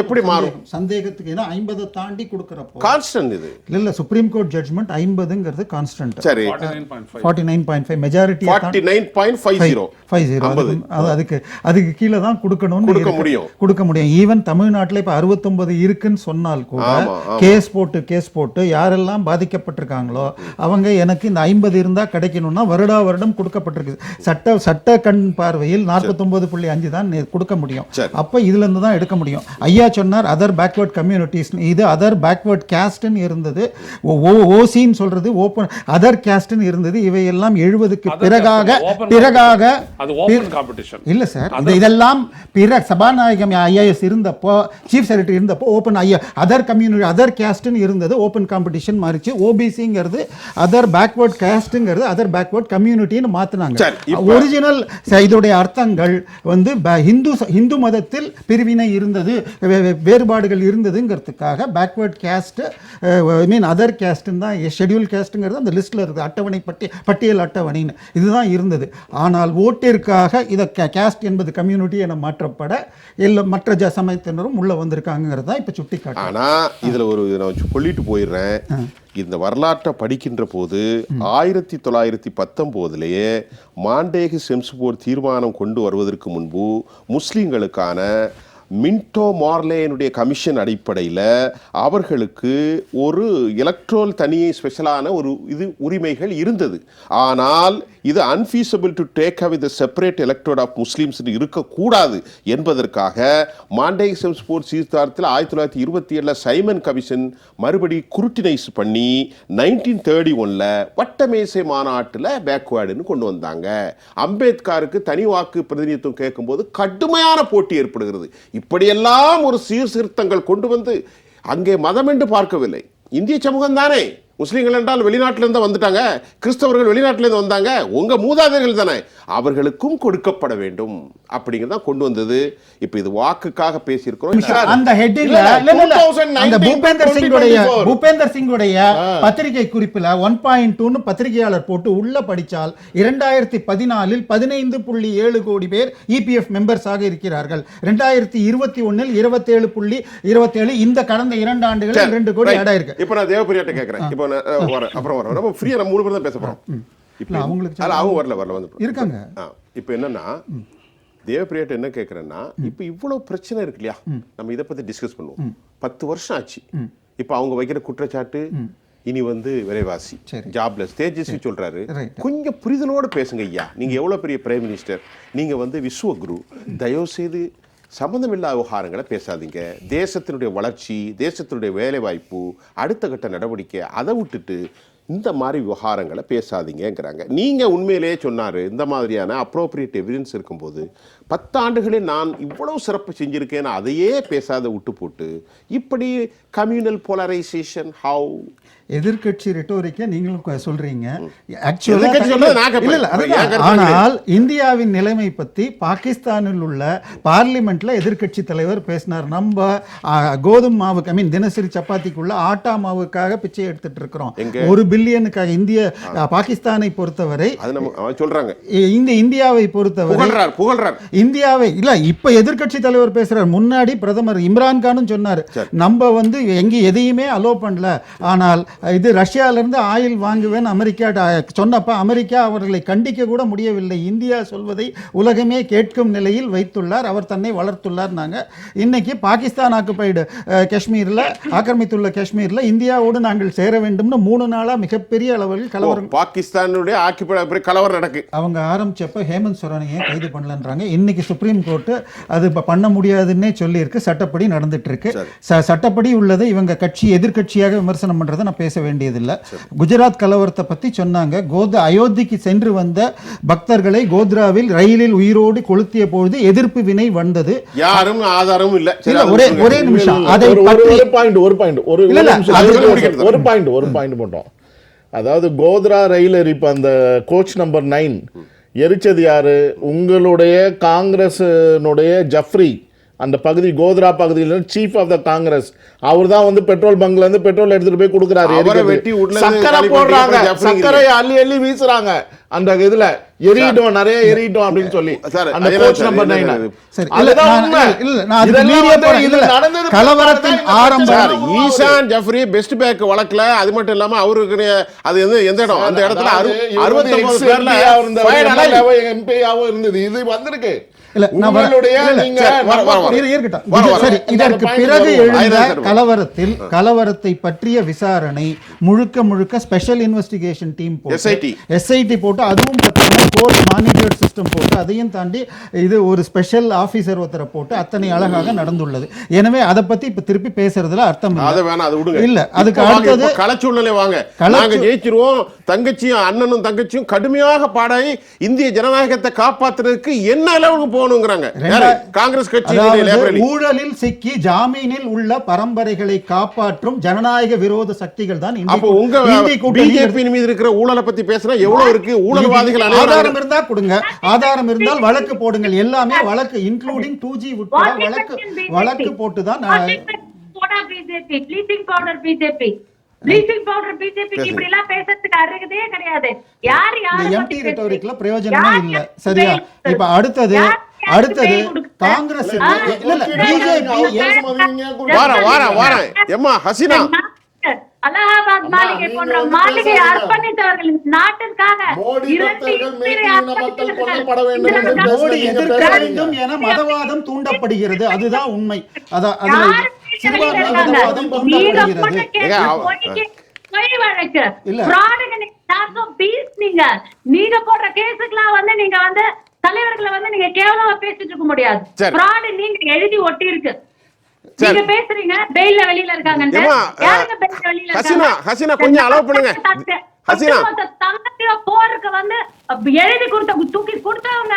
எப்படி மாறும்? சந்தேகத்துக்கு ஏன்னா ஐம்பதை தாண்டி கொடுக்குறப்போ. கான்ஸ்டன்ட் இது. இல்ல இல்ல சுப்ரீம் கோர்ட் ஜட்மெண்ட் ஐம்பதுங்கிறது கான்ஸ்டன்ட் சரி. Forty nine point five majority forty nine point five zero five zero அது அதுக்கு அதுக்கு கீழே தான் கொடுக்கணும்னு கொடுக்க இருக்கு. முடியும். கொடுக்க முடியும். ஈவன் தமிழ்நாட்டுல இப்ப அறுபத்தொன்பது இருக்குன்னு சொன்னால் கூட. கேஸ் போட்டு கேஸ் போட்டு யாரெல்லாம் பாதிக்கப்பட்டிருக்காங்களோ அவங்க எனக்கு இந்த ஐம்பது இருந்தா கிடைக்கணும்னா வருடா வருடம் கொடுக்கப்பட்டிருக்கு. சட்ட சட்ட கண் பார்வையில் நாற்பத்தொன்பது புள்ளி அஞ்சு தான் நே- கொடுக்க முடியும். அப்ப இதுல இருந்து தான் எடுக்க முடியும். ஐயா சொன்னார் அதர் பேக்வர்ட் கம்யூனிட்டிஸ் இது அதர் பேக்வர்ட் கேஸ்ட்னு இருந்தது. ஓசின்னு சொல்றது ஓப்பன் அதர் கேஸ்ட்னு இருந்தது. இவையெல்லாம் எழுபதுக்கு பிறகாக பிறகாக அது ஓபன் காம்படிஷன் இல்ல சார் இந்த இதெல்லாம் பிற சபாநாயகம் ஐஏஎஸ் இருந்தப்போ சீஃப் செக்ரட்டரி இருந்தப்போ ஓப்பன் ஐயா அதர் கம்யூனிட்டி அதர் கேஸ்ட்னு இருந்தது ஓப்பன் காம்படிஷன் மாறிச்சு. ஓபிசிங்கிறது அதர் பேக்வர்ட் கேஸ்ட்ங்கிறது அதர் பேக்வர்ட் கம்யூனிட்டின்னு இப்ப- ஒரிஜினல் இதோடைய அர்த்தங்கள் வந்து ஹிந்து ஹிந்து மதத்தில் பிரிவினை இருந்தது வேறுபாடுகள் இருந்ததுங்கிறதுக்காக backward caste I mean other கேஸ்ட்னு தான் ஷெட்யூல் கேஸ்ட்டுங்கிறது அந்த லிஸ்ட்டில் இருக்குது அட்டவணை பட்டி பட்டியல் அட்டவணைன்னு. இதுதான் இருந்தது. ஆனால் ஓட்டிற்காக இதை கேஸ்ட் என்பது கம்யூனிட்டி என மாற்றப்பட எல்லா மற்ற ஜ சமயத்தினரும் உள்ளே வந்திருக்காங்கிறது தான் இப்போ சுட்டி காட்டு ஆனா இதுல ஒரு நான் சொல்லிட்டு போயிடுறேன். இந்த வரலாற்றை படிக்கின்ற போது ஆயிரத்தி தொள்ளாயிரத்தி பத்தொம்போதுலேயே மாண்டேகு செம்ஸ்போர் தீர்மானம் கொண்டு வருவதற்கு முன்பு முஸ்லீம்களுக்கான மின்டோ மார்லேனுடைய கமிஷன் அடிப்படையில் அவர்களுக்கு ஒரு எலக்ட்ரோல் தனியை ஸ்பெஷலான ஒரு இது உரிமைகள் இருந்தது. ஆனால் இது unfeasible to take away the separate electorate of Muslims இருக்கக்கூடாது என்பதற்காக மாண்டே ஸ்போர்ட் சீர்திருத்தத்தில் ஆயிரத்தி தொள்ளாயிரத்தி இருபத்தி ஏழில் சைமன் கமிஷன் மறுபடி குருட்டினைஸ் பண்ணி நைன்டீன் தேர்ட்டி ஒனில் வட்டமேசை மாநாட்டில் பேக்வேர்டுன்னு கொண்டு வந்தாங்க. அம்பேத்கருக்கு தனி வாக்கு பிரதிநிதித்துவம் கேட்கும்போது கடுமையான போட்டி ஏற்படுகிறது. இப்படியெல்லாம் ஒரு சீர்திருத்தங்கள் கொண்டு வந்து அங்கே மதம் என்று பார்க்கவில்லை. இந்திய சமூகம் தானே முஸ்லீம்கள் என்றால் வெளிநாட்டிலிருந்து வந்துட்டாங்க கிறிஸ்தவர்கள் வெளிநாட்டிலிருந்து வந்தாங்க உங்க மூதாதையர்கள் தானே. அவர்களுக்கும் கொடுக்கப்பட வேண்டும். அப்படிங்கிறத கொண்டு வந்தது. இப்போ இது வாக்குக்காக பேசியிருக்கிறோம். அந்த ஹெட்டிங்ல இல்ல, இல்ல, இல்ல, இல்ல. 2019, அந்த பூபேந்தர் சிங்குடைய 2024. பூபேந்தர் சிங்குடைய பத்திரிகை குறிப்புல ஒன் பாயிண்ட் டூன்னு பத்திரிகையாளர் போட்டு உள்ள படிச்சால் இரண்டாயிரத்தி பதினாலில் பதினைந்து புள்ளி ஏழு கோடி பேர் இபிஎஃப் மெம்பர்ஸாக இருக்கிறார்கள். ரெண்டாயிரத்தி இருபத்தி ஒன்னில் இருபத்தேழு புள்ளி இருபத்தேழு இந்த கடந்த இரண்டு ஆண்டுகளில் சரி, ரெண்டு கோடி right. ஆட் ஆயிருக்கு. இப்போ நான் தேவப்பிரியாட்ட கேட்குறேன் இப்போ நான் வரேன் அப்புறம் வரேன் நம்ம ஃப்ரீயாக நம்ம மூணு பேர் தான் பேச போகிறோம் இப்போ அவங்களுக்கு அவங்க வரல வரல வந்து இருக்காங்க. ஆ இப்போ என்னன்னா தேவப்பிரியாட்ட என்ன கேட்குறேன்னா இப்போ இவ்வளவு பிரச்சனை இருக்கு இல்லையா? நம்ம இதை பத்தி டிஸ்கஸ் பண்ணுவோம். பத்து வருஷம் ஆச்சு. இப்போ அவங்க வைக்கிற குற்றச்சாட்டு இனி வந்து விலைவாசி சரி. ஜாப்லெஸ் தேஜஸ்வி சொல்றாரு. கொஞ்சம் புரிதலோடு பேசுங்க ஐயா. நீங்க எவ்வளவு பெரிய பிரைம் மினிஸ்டர் நீங்க வந்து விஸ்வகுரு தயவு செய்து சம்பந்தமில்லா விவகாரங்களை பேசாதீங்க. தேசத்தினுடைய வளர்ச்சி தேசத்தினுடைய வேலைவாய்ப்பு அடுத்த கட்ட நடவடிக்கை அதை விட்டுட்டு இந்த மாதிரி விவகாரங்களை பேசாதீங்கங்கிறாங்க. நீங்கள் உண்மையிலேயே சொன்னார் இந்த மாதிரியான அப்ரோப்ரியேட் எவிடன்ஸ் இருக்கும்போது பத்தாண்டுகளில் நான் இவ்வளோ சிறப்பு செஞ்சுருக்கேன்னு அதையே பேசாத விட்டு போட்டு இப்படி கம்யூனல் போலரைசேஷன் ஹவு எதிர்க்கட்சி ரெட்டோரிக்க நீங்களும் சொல்றீங்க. கருத்து ஆனால் இந்தியாவின் நிலைமை பத்தி பாகிஸ்தானில் உள்ள பார்லிமெண்ட்ல எதிர்க்கட்சி தலைவர் பேசினார். நம்ம கோதுமை மாவுக்கு ஐ மீன் தினசரி சப்பாத்திக்குள்ள ஆட்டா மாவுக்காக பிச்சை எடுத்துட்டு இருக்கிறோம்? ஒரு பில்லியனுக்காக இந்திய பாகிஸ்தானை பொறுத்தவரை சொல்றாங்க. இந்த இந்தியாவை பொறுத்தவரை இந்தியாவை இல்ல இப்ப எதிர்க்கட்சி தலைவர் பேசுறார். முன்னாடி பிரதமர் இம்ரான் கானும் சொன்னார். நம்ம வந்து எங்க எதையுமே அலோ பண்ணல. ஆனால் இது ரஷ்யால இருந்து ஆயில் வாங்குவேன் அமெரிக்கா சொன்னப்ப அமெரிக்கா அவர்களை கண்டிக்க கூட முடியவில்லை. இந்தியா சொல்வதை உலகமே கேட்கும் நிலையில் வைத்துள்ளார் அவர் தன்னை வளர்த்துள்ளார் நாங்க. இன்னைக்கு பாகிஸ்தான் ஆக்குபைடு காஷ்மீர்ல ஆக்கிரமித்துள்ள காஷ்மீர்ல இந்தியாவோடு நாங்கள் சேர வேண்டும்னு மூணு நாளா மிகப்பெரிய அளவில் கலவரம். பாகிஸ்தானுடைய ஆக்கிப கலவரம் நடக்கு. அவங்க ஆரம்பிச்சப்ப ஹேமந்த் சோரனை ஏன் கைது பண்ணலன்றாங்க. இன்னைக்கு சுப்ரீம் கோர்ட்டு அது இப்போ பண்ண முடியாதுன்னே சொல்லியிருக்கு. சட்டப்படி நடந்துட்டு இருக்கு. சட்டப்படி உள்ளதை இவங்க கட்சி எதிர்க்கட்சியாக விமர்சனம் பண்றதை நான் பேச வேண்டியதில்லை. குஜராத் கலவரத்தை பத்தி சொன்னாங்க. கோத அயோத்திக்கு சென்று வந்த பக்தர்களை கோத்ராவில் ரயிலில் உயிரோடு கொளுத்திய பொழுது எதிர்ப்பு வினை வந்தது. யாரும் ஆதாரமும் இல்ல. ஒரே. ஒரே நிமிஷம். அதை ஒரு- பற்றி பாயிண்ட் ஒரு பாயிண்ட் ஒரு ஒரு பாயிண்ட் ஒரு பாயிண்ட் மட்டும். அதாவது கோத்ரா ரயிலர் இப்ப அந்த கோச் நம்பர் நைன் எரிச்சது யாரு? உங்களுடைய காங்கிரஸினுடைய ஜஃப்ரி அந்த பகுதி கோத்ரா பகுதியில் சீஃப் ஆஃப் த காங்கிரஸ் அவர் தான் வந்து பெட்ரோல் பங்க்ல இருந்து பெட்ரோல் எடுத்துட்டு போய் கொடுக்குறாரு சக்கரை போடுறாங்க. சக்கரை அள்ளி அள்ளி வீசுறாங்க. அந்த இதுல எரியிட்டோம் நிறைய எரியிட்டோம் அப்படின்னு சொல்லி. அந்த கோச் நம்பர் நைன் நடந்தது கலவரத்தின் ஆரம்பம். ஈசான் ஜஃப்ரி பெஸ்ட் பேக் வழக்குல அது மட்டும் இல்லாம அவருக்கு அது எந்த எந்த இடம்? அந்த இடத்துல அதாவது இவர் வந்து அறுபத்தொன்பது ex பேர்ல MP ஆ இருந்தவர், fired alive. MLA வோ, MP ஆவோ இருந்தது. இது வந்திருக்கு. கலவரத்தில் கலவரத்தை பற்றிய விசாரணை முழுக்க முழுக்க ஸ்பெஷல் இன்வெஸ்டிகேஷன் டீம் போட்டு. எஸ்ஐடி போட்டு அதுவும் கோர்ட் மானிட்டர் சிஸ்டம் போட்டு அதையும் தாண்டி இது ஒரு ஸ்பெஷல் ஆபீசர் ஒருத்தரை போட்டு அத்தனை அழகாக நடந்துள்ளது. எனவே அதை பத்தி இப்ப திருப்பி பேசுறதுல அர்த்தம் இல்லை. அதை வேணாம் அது விடுங்க. இல்ல, அதுக்கு அடுத்தது- இப்ப களச்சூழ்நிலை வாங்க. களச்சூ- நாங்க ஜெயிச்சிருவோம் தங்கச்சியும் அண்ணனும் தங்கச்சியும் கடுமையாக பாடாயி இந்திய ஜனநாயகத்தை காப்பாத்துறதுக்கு என்ன லெவலுக்கு போகணுங்கிறாங்க? காங்கிரஸ் கட்சி ஊழலில் சிக்கி ஜாமீனில் உள்ள பரம்பரைகளை காப்பாற்றும் ஜனநாயக விரோத சக்திகள் தான் அப்போ உங்க பிஜேபி மீது இருக்கிற ஊழலை பத்தி பேசுனா எவ்வளவு இருக்கு? ஊழல்வாதிகள் ஆதாரம் இருந்தா கொடுங்க ஆதாரம் இருந்தால் வழக்கு போடுங்கள் எல்லாமே வழக்கு இன்க்ளூடிங் டூ ஜி உட்பட வழக்கு? வழக்கு போட்டு தான்? பிரயோஜனமே இல்ல சரியா? இப்ப அடுத்தது அடுத்தது? காங்கிரஸ் இல்ல பிஜேபி. எம்மா, ஹசீனா. அலகாபாத் மாளிகை போன்ற மாளிகை. அர்ப்பணித்தவர்கள் நாட்டிற்காக வேண்டும் என மதவாதம் தூண்டப்படுகிறது. அதுதான் உண்மை. அதான் மதவாதம்? நீங்க தூண்டப்படுகிறது. போடுற கேஸுக்கெல்லாம் வந்து நீங்க வந்து தலைவர்களை வந்து நீங்க கேவலமா பேசிட்டு இருக்க முடியாது. நீங்க எழுதி ஒட்டி இருக்கு. நீங்க பேசுறீங்க பெயில்ல வெளியில யாருங்க பெயில்ல வெளியில ஹசீனா, இருக்காங்க? ஹசீனா, கொஞ்சம் allow பண்ணுங்க. ஹசீனா. போருக்கு வந்து எழுதி கொடுத்த தூக்கி கொடுத்தவங்க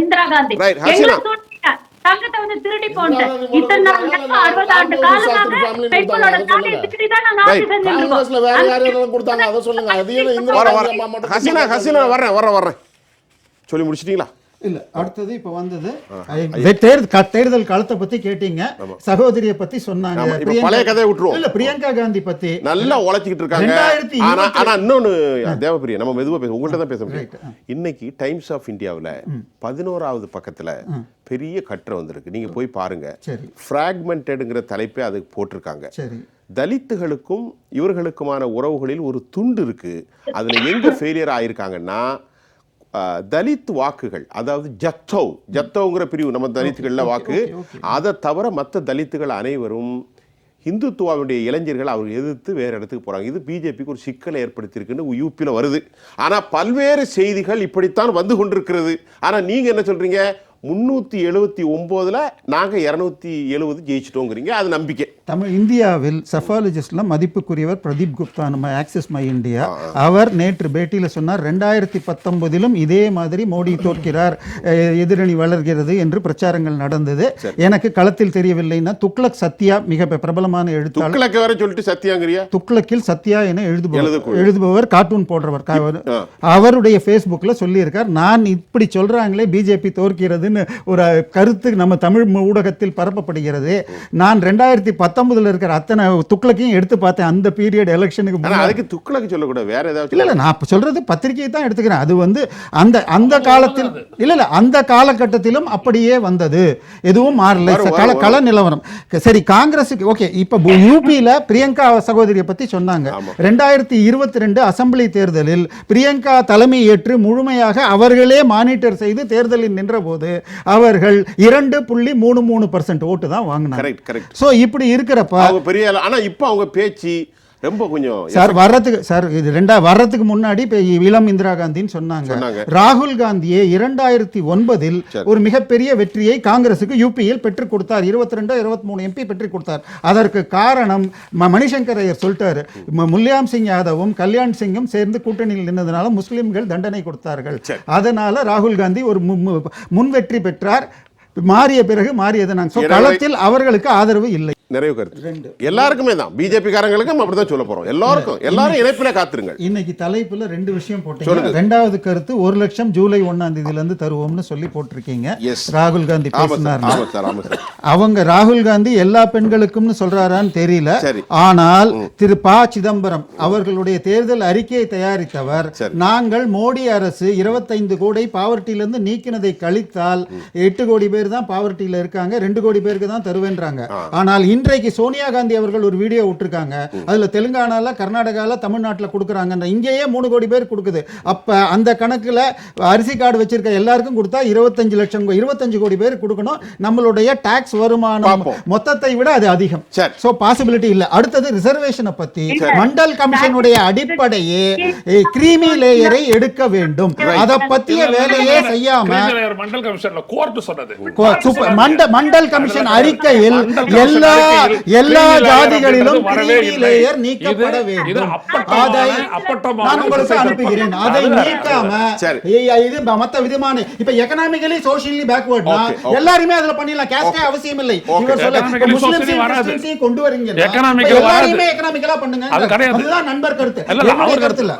இந்திரா காந்தி ஹசீனா. தங்கத்தை வந்து திருடி காந்தி இத்தனை அறுபது ஆண்டு காலமாக பெண்களோட தாலியை. திருடி தான் நாங்க ஆட்சி மட்டும் ஹசீனா? ஹசீனா வர்றேன் வர்றேன் வர்றேன் சொல்லி முடிச்சிட்டீங்களா இல்ல அடுத்தது இப்ப வந்தது தேர்தல் காலத்தை பத்தி கேட்டீங்க. சகோதரியை பத்தி சொன்னாங்க. பழைய கதையை விட்டுருவோம். இல்ல பிரியங்கா காந்தி பத்தி. நல்லா உழைச்சிக்கிட்டு இருக்காங்க. ஆனா இன்னொன்னு தேவப்பிரியா நம்ம மெதுவா பேச உங்கள்ட்ட தான் பேச முடியும். இன்னைக்கு டைம்ஸ் ஆஃப் இந்தியாவுல பதினோராவது பக்கத்துல பெரிய கட்டுரை வந்திருக்கு. நீங்க போய் பாருங்க. ஃப்ராக்மெண்டட்ங்கிற தலைப்பே அதுக்கு போட்டிருக்காங்க. சரி. தலித்துகளுக்கும் இவர்களுக்குமான உறவுகளில் ஒரு துண்டு இருக்கு. அதுல எங்க ஃபெயிலியர் ஆயிருக்காங்கன்னா தலித் வாக்குகள் அதாவது ஜத்தோ ஜத்தோங்கிற பிரிவு நம்ம தலித்துகள்ல வாக்கு. அதை தவிர மற்ற தலித்துகள் அனைவரும் இந்துத்துவாவுடைய இளைஞர்கள் அவர்கள் எதிர்த்து வேற இடத்துக்கு போறாங்க. இது பிஜேபிக்கு ஒரு சிக்கலை ஏற்படுத்தியிருக்குன்னு யூபியில் வருது. ஆனா பல்வேறு செய்திகள் இப்படித்தான் வந்து கொண்டிருக்கிறது. ஆனா நீங்க என்ன சொல்றீங்க? முன்னூத்தி எழுபத்தி ஒன்பதுல நாங்க இருநூத்தி எழுபது ஜெயிச்சிட்டோங்கிறீங்க. அது நம்பிக்கை. தமிழ் இந்தியாவில் செஃபாலஜிஸ்ட்ல மதிப்புக்குரியவர் பிரதீப் குப்தா நம்ம ஆக்சிஸ் மை இந்தியா அவர் நேற்று பேட்டியில சொன்னார் ரெண்டாயிரத்தி பத்தொன்பதிலும் இதே மாதிரி மோடி தோற்கிறார் எதிரணி வளர்கிறது என்று பிரச்சாரங்கள் நடந்தது. எனக்கு களத்தில் தெரியவில்லைன்னா துக்ளக் சத்யா மிக பிரபலமான எழுத்தாளர். துக்ளக்க வேற சொல்லிட்டு சத்தியாங்கிறியா துக்ளக்கில் சத்யா என எழுதுபவர். எழுதுபவர் கார்ட்டூன் போடுறவர். அவருடைய ஃபேஸ்புக்கில் சொல்லியிருக்கார் நான் இப்படி சொல்றாங்களே பிஜேபி தோற்கிறதுன்னு ஒரு கருத்து நம்ம தமிழ் ஊடகத்தில் பரப்பப்படுகிறது. நான் ரெண்டாயிரத்தி பத்தொன்பதுல இருக்கிற அத்தனை துக்ளக்கையும் எடுத்து பார்த்தேன். அந்த பீரியட் எலெக்ஷனுக்கு அதுக்கு துக்ளக்கு சொல்லக்கூடாது. வேற ஏதாவது இல்ல இல்ல நான் சொல்றது பத்திரிகையை தான் எடுத்துக்கிறேன். அது வந்து அந்த அந்த காலத்தில் இல்ல இல்ல அந்த காலகட்டத்திலும் அப்படியே வந்தது. எதுவும் மாறல. வரும், கள நிலவரம். சரி காங்கிரஸுக்கு ஓகே இப்ப யூபியில பிரியங்கா சகோதரியை பத்தி சொன்னாங்க. ரெண்டாயிரத்தி இருபத்தி ரெண்டு அசெம்பிளி தேர்தலில் பிரியங்கா தலைமை ஏற்று முழுமையாக அவர்களே மானிட்டர் செய்து தேர்தலில் நின்றபோது அவர்கள் இரண்டு புள்ளி மூணு மூணு பர்சன்ட் ஓட்டு தான் வாங்கினாங்க கரெக்ட் கரெக்ட் சோ இப்படி இருக்கிறப்ப அவங்க பெரிய ஆளு. ஆனா இப்ப அவங்க பேச்சு ரொம்ப கொஞ்சம் சார் வர்றதுக்கு சார் இது ரெண்டா வர்றதுக்கு முன்னாடி இப்ப இளம் இந்திரா காந்தின்னு சொன்னாங்க. ராகுல் காந்தியே இரண்டாயிரத்தி ஒன்பதில் ஒரு மிகப்பெரிய வெற்றியை காங்கிரசுக்கு யூபியில் பெற்றுக் கொடுத்தார். இருபத்தி ரெண்டு இருபத்தி மூணு எம்பி பெற்றுக் கொடுத்தார். அதற்கு காரணம் மணிசங்கர் ஐயர் சொல்லிட்டாரு. முல்யாம் சிங் யாதவும் கல்யாண் சிங்கும் சேர்ந்து கூட்டணியில் நின்றதுனால முஸ்லிம்கள் தண்டனை கொடுத்தார்கள். அதனால ராகுல் காந்தி ஒரு முன் வெற்றி பெற்றார். மாறிய பிறகு மாறியது நான் எனவே- களத்தில் அவர்களுக்கு ஆதரவு இல்லை. நிறைவு கருத்து. எல்லாருக்குமே தான். பிஜேபி காரங்களுக்கும் அப்படிதான் சொல்ல போறோம். எல்லாருக்கும். எல்லாரும் இணைப்பில காத்திருங்கள். இன்னைக்கு தலைப்புல ரெண்டு விஷயம் போட்டீங்க. ரெண்டாவது கருத்து ஒரு லட்சம் ஜூலை ஒண்ணாம் தேதியில இருந்து தருவோம்னு சொல்லி போட்டிருக்கீங்க. ராகுல் காந்தி பேசினார் அவங்க ராகுல் காந்தி எல்லா பெண்களுக்கும்னு சொல்றாரான்னு தெரியல. ஆனால் திரு ப சிதம்பரம் அவர்களுடைய தேர்தல் அறிக்கையை தயாரித்தவர். நாங்கள் மோடி அரசு இருபத்தைந்து கோடி பாவர்ட்டியிலிருந்து நீக்கினதை கழித்தால் எட்டு கோடி பேர் தான் பாவர்ட்டியில இருக்காங்க ரெண்டு கோடி பேருக்கு தான் தருவேன்றாங்க. ஆனால் இன்றைக்கு சோனியா காந்தி அவர்கள் ஒரு வீடியோ விட்டுருக்காங்க. அதுல தெலுங்கானால கர்நாடகால தமிழ்நாட்டுல கொடுக்குறாங்க இங்கேயே மூணு கோடி பேர் கொடுக்குது. அப்ப அந்த கணக்குல அரிசி கார்டு வச்சிருக்க எல்லாருக்கும் கொடுத்தா இருபத்தஞ்சு லட்சம் இருபத்தஞ்சு கோடி பேர் கொடுக்கணும். நம்மளுடைய டாக்ஸ் வருமானம். மொத்தத்தை விட அது அதிகம். சரி. சோ பாசிபிலிட்டி இல்ல. அடுத்தது ரிசர்வேஷனை பத்தி மண்டல் கமிஷனுடைய அடிப்படையே கிரீமி லேயரை எடுக்க வேண்டும். அத பத்திய வேலையே செய்யாம மண்டல் கமிஷன்ல கோர்ட் சொன்னது. கோ- சூப்பர். மண்ட மண்டல் கமிஷன் அறிக்கையில் எல்லா அறிக்கையில் எல்லா ஜாதிகளிலும் லேயர் நீக்கப்பட வேண்டும் அதை நான் உங்களுக்கு அனுப்புகிறேன். அதை. நீக்காம இது மத்த விதமான இப்ப எக்கனாமிக்கலி சோஷியலி பேக்வர்ட்னா. எல்லாருமே அதுல பண்ணிடலாம் கேஸ்டே அவசியம் இல்லை. இவர் சொல்ல முஸ்லிம்ஸையும் கொண்டு வரீங்க வராது. எக்கனாமிக்கலா பண்ணுங்க. அதுதான் நண்பர் கருத்து கருத்து இல்ல